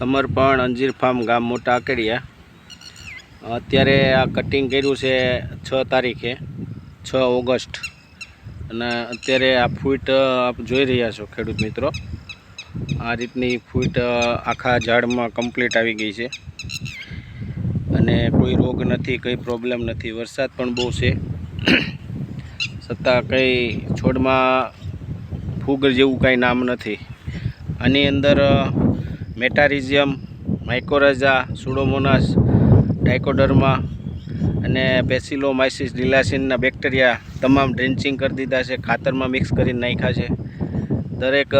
સમર્પણ અંજીર ફાર્મ ગામ મોટા આકડિયા અત્યારે આ કટિંગ કર્યું છે છ તારીખે, છ ઓગસ્ટ. અને અત્યારે આ ફૂટ આપ જોઈ રહ્યા છો ખેડૂત મિત્રો. આ રીતની ફૂટ આખા ઝાડમાં કમ્પ્લીટ આવી ગઈ છે. અને કોઈ રોગ નથી, કંઈ પ્રોબ્લેમ નથી. વરસાદ પણ બહુ છે. છતાં કંઈ છોડમાં ફૂગ જેવું કાંઈ નામ નથી. આની અંદર મેટારિઝિયમ માઇકોરાઝા સુડોમોનાસ ડાયકોડર્મા અને પેસિલોમાઇસિસ ડિલાસિનના બેક્ટેરિયા તમામ ડ્રેન્ચિંગ કરી દીધા છે, ખાતરમાં મિક્સ કરીને નાખ્યા છે. દરેક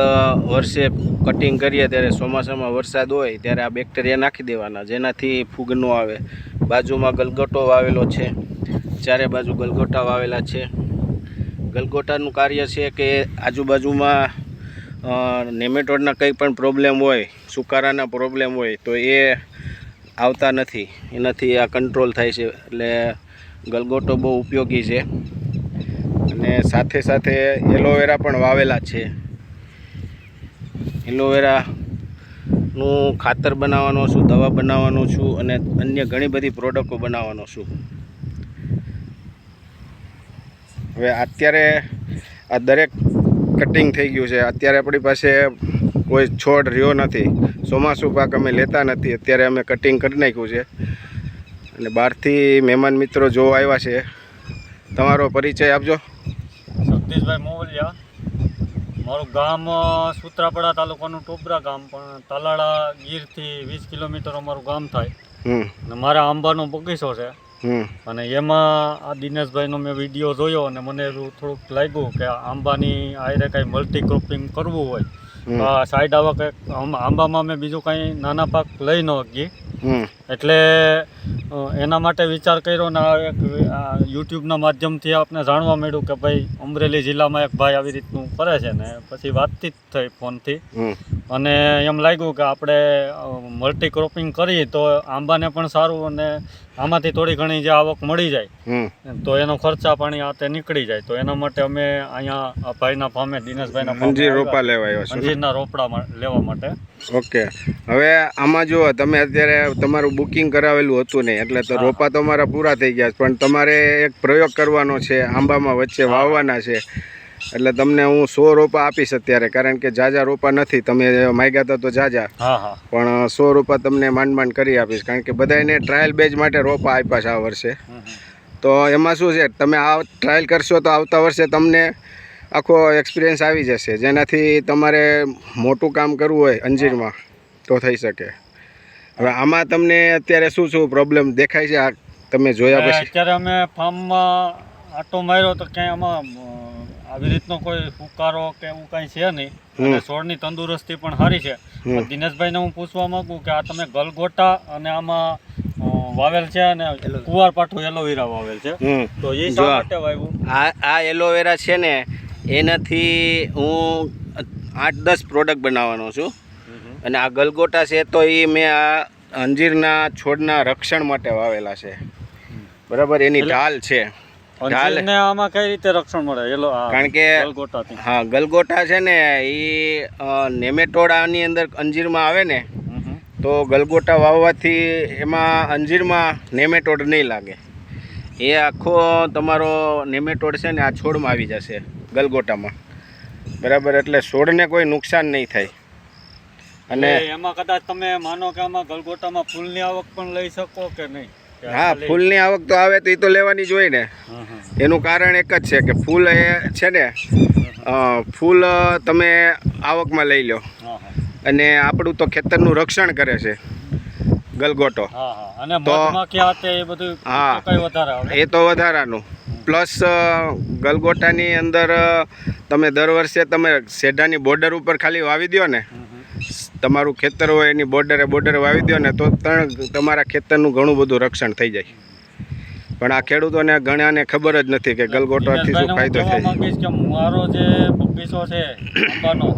વર્ષે કટિંગ કરીએ ત્યારે ચોમાસામાં વરસાદ હોય ત્યારે આ બેક્ટેરિયા નાખી દેવાના, જેનાથી ફૂગ ન આવે. બાજુમાં ગલગોટો વાવેલો છે, ચારે બાજુ ગલગોટા વાવેલા છે. ગલગોટાનું કાર્ય છે કે આજુબાજુમાં નેમેટોડના કંઈ પણ પ્રોબ્લેમ હોય, સુકારાના પ્રોબ્લેમ હોય, તો એ આવતા નથી. એનાથી આ કંટ્રોલ થાય છે. એટલે ગલગોટો બહુ ઉપયોગી છે. અને સાથે સાથે એલોવેરા પણ વાવેલા છે. એલોવેરાનું ખાતર બનાવવાનો છું, દવા બનાવવાનો છું, અને અન્ય ઘણી બધી પ્રોડક્ટો બનાવવાનો છું. હવે અત્યારે આ દરેક કટિંગ થઈ ગયું છે. અત્યારે આપણી પાસે કોઈ છોડ રહ્યો નથી. ચોમાસું પાક અમે લેતા નથી. અત્યારે અમે કટિંગ કરી નાખ્યું છે. અને બહારથી મહેમાન મિત્રો જોવા આવ્યા છે તમારો પરિચય આપજો. સતીશભાઈ મોવલિયા મારું ગામ સુત્રાપડા તાલુકાનું ટોબરા ગામ પણ તાલાળા ગીરથી વીસ કિલોમીટર અમારું ગામ થાય. અને મારા આંબાનો બગીચો છે. અને એમાં આ દિનેશભાઈનો મેં વીડિયો જોયો અને મને એવું થોડુંક લાગ્યું કે આ આંબાની આયરે કાંઈ મલ્ટી ક્રોપિંગ કરવું હોય. આ સાઈડ આવા કંઈક આંબામાં મેં બીજું કાંઈ નાના પાક લઈ ન શકીએ હમ. એટલે એના માટે વિચાર કર્યો ને આ એક યુટ્યુબના માધ્યમથી આપણે જાણવા મળ્યું કે ભાઈ અમરેલી જિલ્લામાં એક ભાઈ આવી રીતનું કરે છે ને પછી વાતચીત થઈ ફોનથી. અને એમ લાગ્યું કે આપણે મલ્ટી ક્રોપિંગ કરીએ તો આંબાને પણ સારું અને આમાંથી થોડી ઘણી જે આવક મળી જાય. તો એનો ખર્ચા પાણી આતે નીકળી જાય. તો એના માટે અમે અહીંયા ભાઈના ફામે દિનેશભાઈના અંજીર રોપા લેવા આવ્યો છો. અંજીરના રોપડા લેવા માટે. ઓકે. હવે આમાં જુઓ તમે અત્યારે તમારું બુકિંગ કરાવેલું હતું નહીં એટલે તો રોપા રોપા તમારા પૂરા થઈ ગયા છે પણ તમારે એક પ્રયોગ કરવાનો છે આંબામાં વચ્ચે વાવવાના છે. એટલે તમને હું સો રોપા આપીશ અત્યારે કારણ કે જાજા રોપા નથી. તમે માગ્યા હતા તો જાજા. પણ સો રોપા તમને માંડ માંડ કરી આપીશ કારણ કે બધાને ટ્રાયલ બેઝ માટે રોપા આપ્યા છે આ વર્ષે. તો એમાં શું છે તમે આ ટ્રાયલ કરશો તો આવતા વર્ષે તમને આખો એક્સપિરિયન્સ આવી જશે. જેનાથી તમારે મોટું કામ કરવું હોય અંજીરમાં તો થઈ શકે. હવે આમાં તમને અત્યારે શું શું પ્રોબ્લેમ દેખાય છે? આ તમે જોયા પછી. અત્યારે અમે ફાર્મમાં આટો માર્યો તો ક્યાંય આમાં આવી રીતનો કોઈ ફુકારો કે એવું કાંઈ છે નહીં. અને છોડની તંદુરસ્તી પણ સારી છે. દિનેશભાઈને હું પૂછવા માંગુ કે આ તમે ગલગોટા અને આમાં વાવેલ છે અને કુવાર પાઠું એલોવેરા વાવેલ છે. તો એ શા આ. માટે વાવ્યું? આ આ એલોવેરા છે ને એનાથી હું આઠ દસ પ્રોડક્ટ બનાવવાનો છું. અને આ ગલગોટા છે તો એ મેં આ અંજીરના છોડના રક્ષણ માટે વાવેલા છે. બરાબર? એની ઢાલ છે. ઢાલ આમાં કઈ રીતે રક્ષણ મળે? એલો કારણ કે ગલગોટા હા ગલગોટા છે ને એ નેમેટોડાની અંદર અંજીરમાં આવે ને. તો ગલગોટા વાવવાથી એમાં અંજીરમાં નેમેટોડ નહીં લાગે. એ આખો તમારો નેમેટોડ છે ને આ છોડમાં આવી જશે ગલગોટામાં. બરાબર એટલે છોડને કોઈ નુકસાન નહીં થાય. અને એમાં કદાચ તમે માનો કે આમાં ગલગોટામાં ફૂલની આવક પણ લઈ શકો કે નહીં? હા ફૂલની આવક તો આવે તો એ તો લેવાની જ હોય ને. એનું કારણ એક જ છે કે ફૂલ એ છે ને ફૂલ તમે આવકમાં લઈ લો. અને આપણું તો ખેતરનું રક્ષણ કરે છે ગલગોટો. તો- હા. એ તો વધારાનું. પ્લસ ગલગોટાની અંદર તમે દર વર્ષે તમે શેઢાની બોર્ડર ઉપર ખાલી વાવી દો ને. તમારું ખેતર હોય એની બોર્ડરે બોર્ડરે વાવી દો ને તો ત્રણ તમારા ખેતરનું ઘણું બધું રક્ષણ થઈ જાય. પણ આ ખેડૂતોને ઘણાને ખબર જ નથી કે ગલગોટાથી શું ફાયદો થાય. કે મારો જે બગીચો છે આંબાનો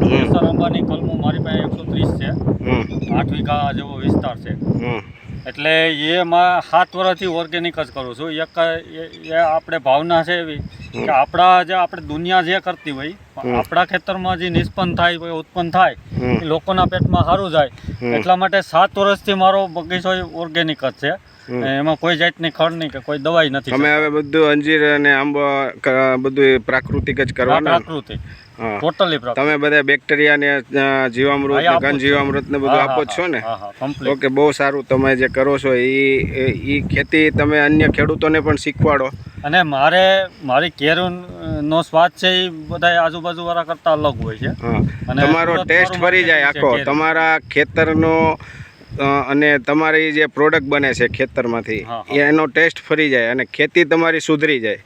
કેસર કલમો મારી પાસે એકસો ત્રીસ છે. આઠ વીઘા જેવો વિસ્તાર છે. એટલે એમાં સાત વર્ષથી ઓર્ગેનિક જ કરું છું. એક આપણે ભાવના છે એવી કે આપણા જે આપણે દુનિયા જે કરતી હોય આપણા ખેતરમાં જે નિષ્પન્ન થાય ઉત્પન્ન થાય એ લોકોના પેટમાં સારું જાય. એટલા માટે સાત વર્ષથી મારો બગીચો ઓર્ગેનિક જ છે. એમાં કોઈ જાતની ખડ નહીં કે કોઈ દવાઈ નથી તમે હવે બધું અંજીર અને આંબો બધું પ્રાકૃતિક જ કરવાના? પ્રાકૃતિક. ટોટલી તમે બધા બેક્ટેરિયા ને જીવામૃત ઘન જીવામૃત ને બધું આપો છો ને? ઓકે બહુ સારું તમે જે કરો છો એ એ ખેતી તમે અન્ય ખેડૂતોને પણ શીખવાડો. અને મારે મારી કેરું નો સ્વાદ છે એ બધા આજુબાજુ વાળા કરતા અલગ હોય છે. અને તમારો ટેસ્ટ ફરી જાય આખો. તમારા ખેતરનો અને તમારી જે પ્રોડક્ટ બને છે ખેતરમાંથી. એનો ટેસ્ટ ફરી જાય અને ખેતી તમારી સુધરી જાય.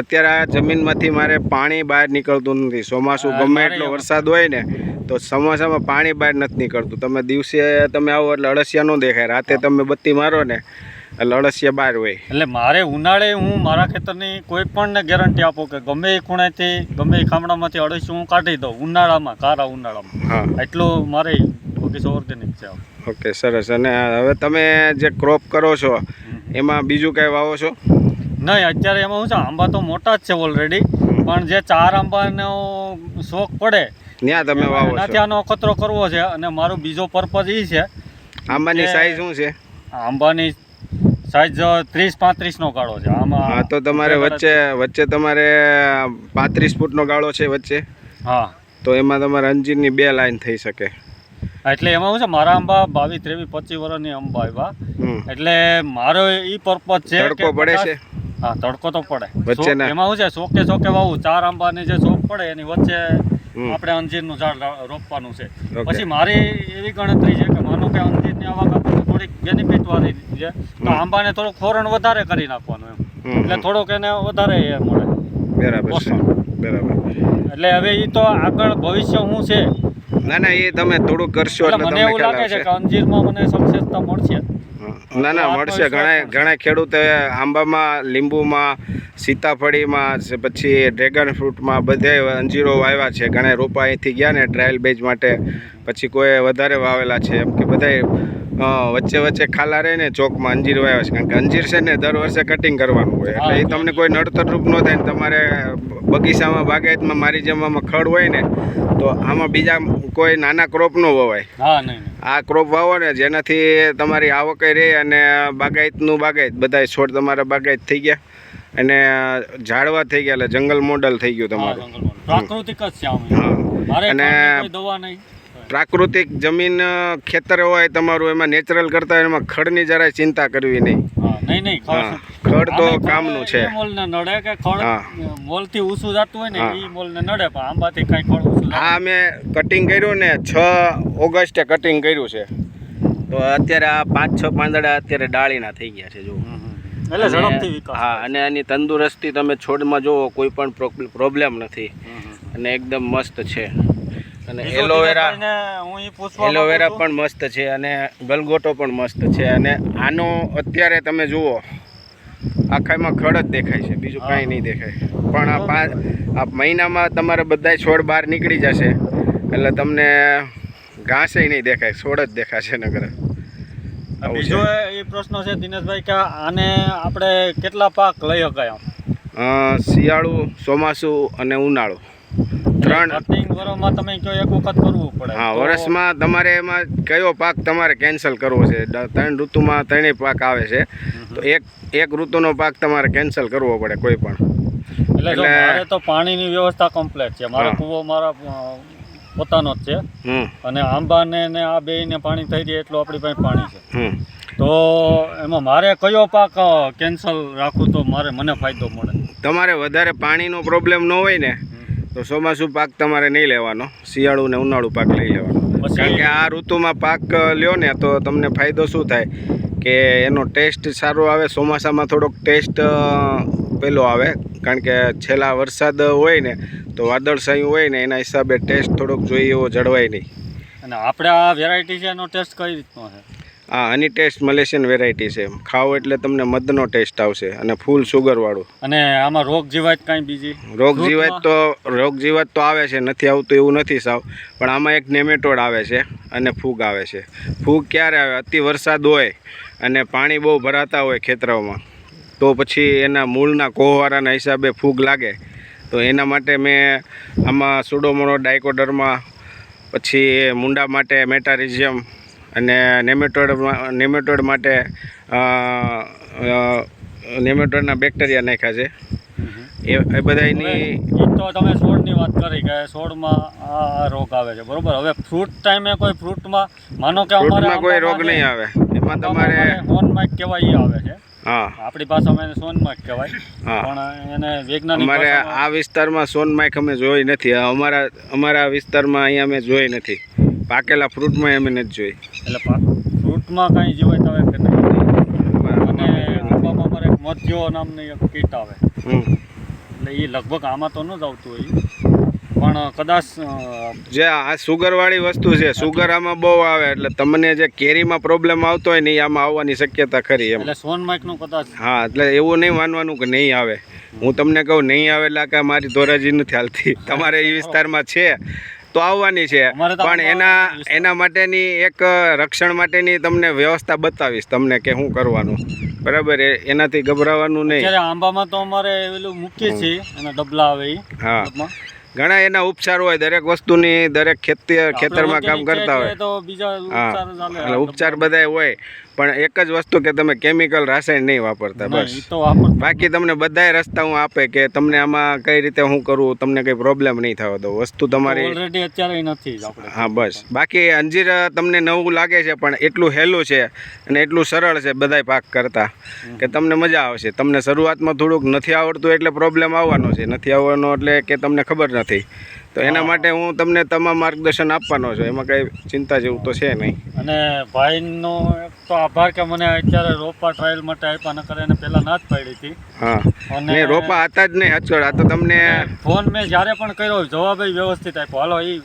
અત્યારે આ જમીનમાંથી મારે પાણી બહાર નીકળતું નથી. ચોમાસું ગમે એટલો વરસાદ હોય ને તો ચોમાસામાં પાણી બહાર નથી નીકળતું. તમે દિવસે તમે આવો એટલે અળસિયા ન દેખાય. રાતે તમે બત્તી મારો ને અળસિયા બહાર હોય. એટલે મારે ઉનાળે હું મારા ખેતરની કોઈ પણ ગેરંટી આપું કે ગમે એ ખૂણેથી ગમે એ ખામડામાંથી અળસીઓ હું કાઢી દઉં ઉનાળામાં કારા ઉનાળામાં. હા. એટલું મારે બગીચો ઓર્ગેનિક છે ઓકે સરસ. અને હવે તમે જે ક્રોપ કરો છો એમાં બીજું કંઈ વાવો છો? નહીં અત્યારે એમાં શું છે આંબા તો મોટા જ છે ઓલરેડી પણ જે ચાર આંબાનો શોખ પડે ત્યાં તમે વાવો છો. આનો અખતરો કરવો છે અને મારો બીજો પર્પઝ એ છે આંબાની સાઈઝ શું છે? આંબાની સાઈઝ ત્રીસ પાંત્રીસ નો ગાળો છે. આમાં હા તો તમારે વચ્ચે વચ્ચે તમારે પાંત્રીસ ફૂટનો ગાળો છે વચ્ચે. હા. તો એમાં તમારે અંજીરની બે લાઈન થઈ શકે. એટલે એમાં શું છે મારા આંબા બાવીસ ત્રેવીસ પચીસ વર્ષની આંબા આવ્યા. એટલે મારો એ પર્પઝ છે તડકો પડે છે? હા તડકો તો પડે. એમાં શું છે સોકે સોકે વાવું ચાર આંબાની જે શોક પડે એની વચ્ચે. આપણે અંજીરનું ઝાડ રોપવાનું છે. પછી મારી એવી ગણતરી છે કે માનો કે અંજીરની આવક થોડીક બેનિફિટ વાળી છે. તો આંબાને થોડુંક ખોરણ વધારે કરી નાખવાનું એમ. એટલે થોડુંક એને વધારે એ મળે. બરાબર છે. બરાબર. એટલે હવે એ તો આગળ ભવિષ્ય શું છે? ના ના એ તમે થોડુંક કરશો એટલે મને એવું લાગે છે કે અંજીરમાં મને સક્સેસતા મળશે. ના ના મળશે. ઘણા ઘણા ખેડૂતો આંબામાં લીંબુમાં સીતાફળીમાં પછી ડ્રેગન ફ્રૂટમાં બધે અંજીરો વાવ્યા છે. ઘણા રોપા અહીંથી ગયા ને ટ્રાયલ બેજ માટે. પછી કોઈ વધારે વાવેલા છે. એમ કે બધાય અ, વચ્ચે વચ્ચે ખાલા રહે ને ચોકમાં અંજીર વાવ્યા છે. કારણ કે અંજીર છે ને દર વર્ષે કટિંગ કરવાનું હોય. એટલે એ તમને કોઈ નડતરરૂપ ન થાય ને તમારે બગીચામાં બાગાયતમાં મારી જમવામાં ખડ હોય ને તો આમાં બીજા કોઈ નાના ક્રોપ ન વવાય. આ ક્રોપ વાવો ને જેનાથી તમારી આવકે રહે અને બાગાયતનું બાગાયત બધા છોડ તમારા બાગાયત થઈ ગયા. અને ઝાડવા થઈ ગયા એટલે જંગલ મોડલ થઈ ગયું તમારું. પ્રાકૃતિક જ છે અને દવા નહીં. પ્રાકૃતિક જમીન ખેતર હોય તમારું એમાં નેચરલ કરતા હોય એમાં ખડની જરાય ચિંતા કરવી નહીં. નહીં નહીં હા ખડ તો કામનું છે. મોલને નડે કે ખડ? મોલથી ઊંચું જતું હોય ને હા. એ મોલને નડે પણ આંબાથી કાંઈ ખડ ઊંચું આ અમે કટિંગ કર્યું ને છ ઓગસ્ટે કટિંગ કર્યું છે. તો અત્યારે આ પાંચ છ પાંદડા અત્યારે ડાળીના થઈ ગયા છે જો એટલે ઝડપથી વિકાસ હા અને આની તંદુરસ્તી તમે છોડમાં જુઓ કોઈ પણ પ્રોબ્લેમ નથી. અને એકદમ મસ્ત છે. અને એલોવેરા એલોવેરા પણ મસ્ત છે અને ગલગોટો પણ મસ્ત છે અને આનો અત્યારે તમે જુઓ આખામાં ખડ જ દેખાય છે બીજું કાંઈ નહીં દેખાય. પણ આ પાંચ આ મહિનામાં તમારે બધાય છોડ બહાર નીકળી જશે એટલે તમને ઘાસે નહીં દેખાય છોડ જ દેખાશે નગર બીજો એ પ્રશ્ન છે દિનેશભાઈ કે આને આપણે કેટલા પાક લઈ શકાય શિયાળુ ચોમાસું અને ઉનાળુ. ત્રણ કટિંગ વરોમાં તમે કયો એક વખત કરવું પડે? હા વર્ષમાં તમારે એમાં કયો પાક તમારે કેન્સલ કરવો છે? ત્રણ ઋતુમાં ત્રણેય પાક આવે છે. તો એક એક ઋતુનો પાક તમારે કેન્સલ કરવો પડે કોઈ પણ. એટલે મારે તો પાણીની વ્યવસ્થા કમ્પ્લીટ છે. મારો કૂવો મારા પોતાનો જ છે. અને આંબાને ને આ બેયને પાણી થઈ જાય એટલું આપણી પાસે પાણી છે. તો એમાં મારે કયો પાક કેન્સલ રાખું તો મારે મને ફાયદો મળે. તમારે વધારે પાણીનો પ્રોબ્લેમ ન હોય ને તો ચોમાસું પાક તમારે નહીં લેવાનો. શિયાળુ ને ઉનાળુ પાક લઈ લેવાનો. કારણ કે આ ઋતુમાં પાક લ્યો ને તો તમને ફાયદો શું થાય? કે એનો ટેસ્ટ સારો આવે ચોમાસામાં થોડોક ટેસ્ટ પેલો આવે. કારણ કે છેલ્લા વરસાદ હોય ને તો વાદળછાયું હોય ને એના હિસાબે ટેસ્ટ થોડોક જોઈએ એવો જળવાય નહીં. અને આપણે આ વેરાયટી છે એનો ટેસ્ટ કઈ રીતનો છે? હા હની ટેસ્ટ મલેશિયન વેરાયટી છે. ખાઓ એટલે તમને મધનો ટેસ્ટ આવશે અને ફૂલ સુગરવાળું અને આમાં રોગ જીવાત કાંઈ બીજી? રોગ જીવાત તો રોગ જીવાત તો આવે છે નથી આવતું એવું નથી સાવ. પણ આમાં એક નેમેટોડ આવે છે અને ફૂગ આવે છે. ફૂગ ક્યારે આવે? અતિ વરસાદ હોય અને પાણી બહુ ભરાતા હોય ખેતરોમાં તો પછી એના મૂળના કોહવારાના હિસાબે ફૂગ લાગે. તો એના માટે મેં આમાં સુડોમોનો ડાયકોડરમાં પછી મુંડા માટે મેટારિઝિયમ અને નેમેટોડ નેમેટોડ માટે નેમેટોડના બેક્ટેરિયા નાખ્યા છે. એ એ બધાની તો તમે છોડની વાત કરી કે છોડમાં આ રોગ આવે છે. બરોબર? હવે ફ્રૂટ ટાઈમે કોઈ ફ્રૂટમાં માનો કે અમારે કોઈ રોગ નહીં આવે. એમાં તમારે સોનમાઇક કહેવાય એ આવે છે. હા. આપણી પાસે અમે સોનમાઇક કહેવાય. પણ એને વૈજ્ઞાનિક અમારે આ વિસ્તારમાં સોનમાઇક અમે જોઈ નથી. અમારા અમારા વિસ્તારમાં અહીંયા અમે જોઈ નથી. પાકેલા ફ્રૂટમાં અમે નથી જોઈ. એટલે ફ્રૂટમાં કાંઈ જોવાય આવે કે નહીં? અને આંબામાં અમારે એક મધ્યો નામની એક કીટ આવે. એટલે એ લગભગ આમાં તો ન જ આવતું હોય પણ કદાચ જે આ સુગરવાળી વસ્તુ છે સુગર આમાં બહુ આવે એટલે તમને જે કેરીમાં પ્રોબ્લેમ આવતો હોય ને એ આમાં આવવાની શક્યતા ખરી એમ. એટલે સોનમાઇકનું કદાચ હા એટલે એવું નહીં માનવાનું કે નહીં આવે. હું તમને કહું નહીં આવે એટલે કે મારી ધોરાજી નથી હાલતી. તમારે એ વિસ્તારમાં છે. તો આવવાની છે. પણ એના એના માટેની એક રક્ષણ માટેની તમને વ્યવસ્થા બતાવીશ તમને કે શું કરવાનું. બરાબર એનાથી ગભરાવાનું નહીં. આંબામાં તો અમારે પેલું મૂકીએ છીએ એના ડબલા આવે હા. ઘણા એના ઉપચાર હોય દરેક વસ્તુની દરેક ખેતી ખેતરમાં કામ કરતા હોય. તો બીજા ઉપચાર બધા ઉપચાર બધાય હોય. પણ એક જ વસ્તુ કે તમે કેમિકલ રાસાયણ નહીં વાપરતા બસ. બાકી તમને બધાય રસ્તા હું આપે કે તમને આમાં કઈ રીતે હું કરું તમને કઈ પ્રોબ્લેમ નહીં થવા દો વસ્તુ તમારી ઓલરેડી અત્યારે નથી હા બસ. બાકી અંજીર તમને નવું લાગે છે પણ એટલું હેલું છે અને એટલું સરળ છે બધાય પાક કરતા કે તમને મજા આવશે. તમને શરૂઆતમાં થોડુંક નથી આવડતું એટલે પ્રોબ્લેમ આવવાનો છે. નથી આવવાનો એટલે કે તમને ખબર નથી. તો એના માટે હું તમને તમામ માર્ગદર્શન આપવાનો છું. એમાં કઈ ચિંતા જેવું તો છે નહીં. અને ભાઈનો એક તો આભાર કે મને અત્યારે રોપા ટ્રાયલ માટે આપ્યા નકર એને પહેલા ના જ પાડી હતી. હા. અને રોપા હતા જ નહીં હચોડ આ તો તમને ફોન મેં જ્યારે પણ કર્યો જવાબ એ વ્યવસ્થિત આપ્યો. હાલો એ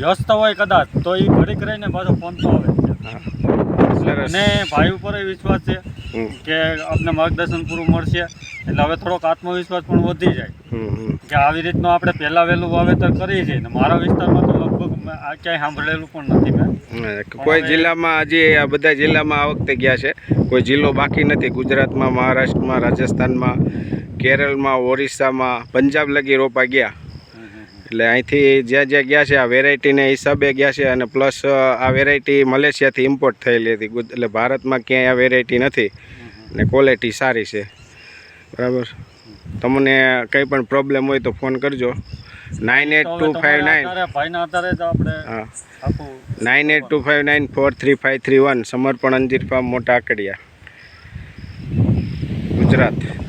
વ્યસ્ત હોય કદાચ તો એ ઘડીક રહીને પાછો ફોન તો આવે. અને ભાઈ ઉપર વિશ્વાસ છે કે આપને માર્ગદર્શન પૂરું મળશે. એટલે હવે થોડોક આત્મવિશ્વાસ પણ વધી જાય. કે આવી રીતનું આપણે પહેલાં વહેલું વાવેતર કરીએ છીએ મારા વિસ્તારમાં તો લગભગ ક્યાંય સાંભળેલું પણ નથી મેં. કોઈ જિલ્લામાં હજી આ બધા જિલ્લામાં આ વખતે ગયા છે. કોઈ જિલ્લો બાકી નથી. ગુજરાતમાં મહારાષ્ટ્રમાં રાજસ્થાનમાં કેરળમાં ઓરિસ્સામાં પંજાબ લગી રોપા ગયા. એટલે અહીંથી જ્યાં જ્યાં ગયા છે આ વેરાયટીને હિસાબે ગયા છે અને પ્લસ આ વેરાયટી મલેશિયાથી ઇમ્પોર્ટ થયેલી હતી. એટલે ભારતમાં ક્યાંય આ વેરાયટી નથી. અને ક્વોલિટી સારી છે. બરાબર? તમને કંઈ પણ પ્રોબ્લેમ હોય તો ફોન કરજો. Nine eight two five nine હા. Nine eight two five nine four three five three one Samarpan અંજીર farm મોટા આકડિયા. ગુજરાત.